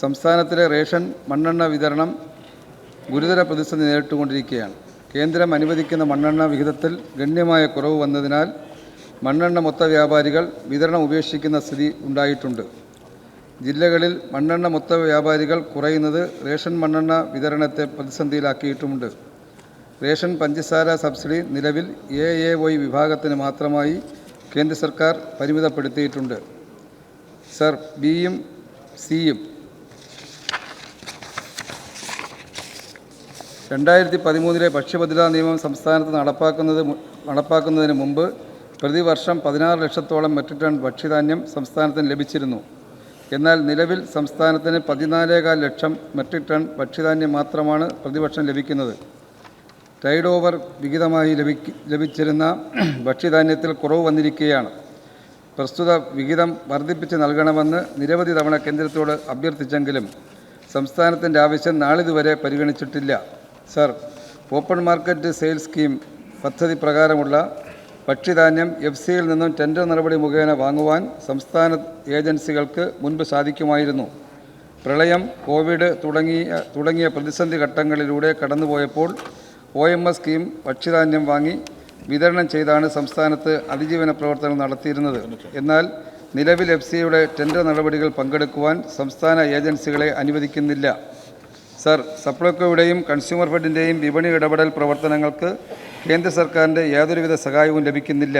സംസ്ഥാനത്തിലെ റേഷൻ മണ്ണെണ്ണ വിതരണം ഗുരുതര പ്രതിസന്ധി നേരിട്ടുകൊണ്ടിരിക്കുകയാണ്. കേന്ദ്രം അനുവദിക്കുന്ന മണ്ണെണ്ണ വിഹിതത്തിൽ ഗണ്യമായ കുറവ് വന്നതിനാൽ മണ്ണെണ്ണ മൊത്ത വ്യാപാരികൾ വിതരണം ഉപേക്ഷിക്കുന്ന സ്ഥിതി ഉണ്ടായിട്ടുണ്ട്. ജില്ലകളിൽ മണ്ണെണ്ണ മൊത്ത വ്യാപാരികൾ കുറയുന്നത് റേഷൻ മണ്ണെണ്ണ വിതരണത്തെ പ്രതിസന്ധിയിലാക്കിയിട്ടുമുണ്ട്. റേഷൻ പഞ്ചസാര സബ്സിഡി നിലവിൽ എ എ വൈ വിഭാഗത്തിന് മാത്രമായി കേന്ദ്ര സർക്കാർ പരിമിതപ്പെടുത്തിയിട്ടുണ്ട്. സർ ബിയും സിയും രണ്ടായിരത്തി പതിമൂന്നിലെ ഭക്ഷ്യഭദ്രതാ നിയമം സംസ്ഥാനത്ത് നടപ്പാക്കുന്നത് നടപ്പാക്കുന്നതിന് മുമ്പ് പ്രതിവർഷം പതിനാറ് ലക്ഷത്തോളം മെട്രിക് ടൺ ഭക്ഷ്യധാന്യം സംസ്ഥാനത്തിന് ലഭിച്ചിരുന്നു. എന്നാൽ നിലവിൽ സംസ്ഥാനത്തിന് പതിനാലേകാൽ ലക്ഷം മെട്രിക് ടൺ ഭക്ഷ്യധാന്യം മാത്രമാണ് പ്രതിവർഷം ലഭിക്കുന്നത്. ടൈഡ് ഓവർ വിഹിതമായി ലഭിക്ക ലഭിച്ചിരുന്ന ഭക്ഷ്യധാന്യത്തിൽ കുറവ് വന്നിരിക്കുകയാണ്. പ്രസ്തുത വിഹിതം വർദ്ധിപ്പിച്ച് നൽകണമെന്ന് നിരവധി തവണ കേന്ദ്രത്തോട് അഭ്യർത്ഥിച്ചെങ്കിലും സംസ്ഥാനത്തിന്റെ ആവശ്യം നാളിതുവരെ പരിഗണിച്ചിട്ടില്ല. Sir open market sales scheme പദ്ധതി പ്രകാരമുള്ള ഭക്ഷ്യധാന്യം എഫ് സിയിൽ നിന്നും ടെൻഡർ നടപടി മുഖേന വാങ്ങുവാൻ സംസ്ഥാന ഏജൻസികൾക്ക് മുൻപ് സാധിക്കുമായിരുന്നു. പ്രളയം കോവിഡ് തുടങ്ങിയ തുടങ്ങിയ പ്രതിസന്ധി ഘട്ടങ്ങളിലൂടെ കടന്നുപോയപ്പോൾ ഒ എം എസ് സ്കീം ഭക്ഷ്യധാന്യം വാങ്ങി വിതരണം ചെയ്താണ് സംസ്ഥാനത്ത് അതിജീവന പ്രവർത്തനം നടത്തിയിരുന്നത്. എന്നാൽ നിലവിൽ എഫ് സിയുടെ ടെൻഡർ നടപടികൾ പങ്കെടുക്കുവാൻ സംസ്ഥാന ഏജൻസികളെ അനുവദിക്കുന്നില്ല. സർ സപ്ലൈകോയുടെയും കൺസ്യൂമർ ഫെഡിന്റെയും വിപണി ഇടപെടൽ പ്രവർത്തനങ്ങൾക്ക് കേന്ദ്ര സർക്കാരിന്റെ യാതൊരുവിധ സഹായവും ലഭിക്കുന്നില്ല.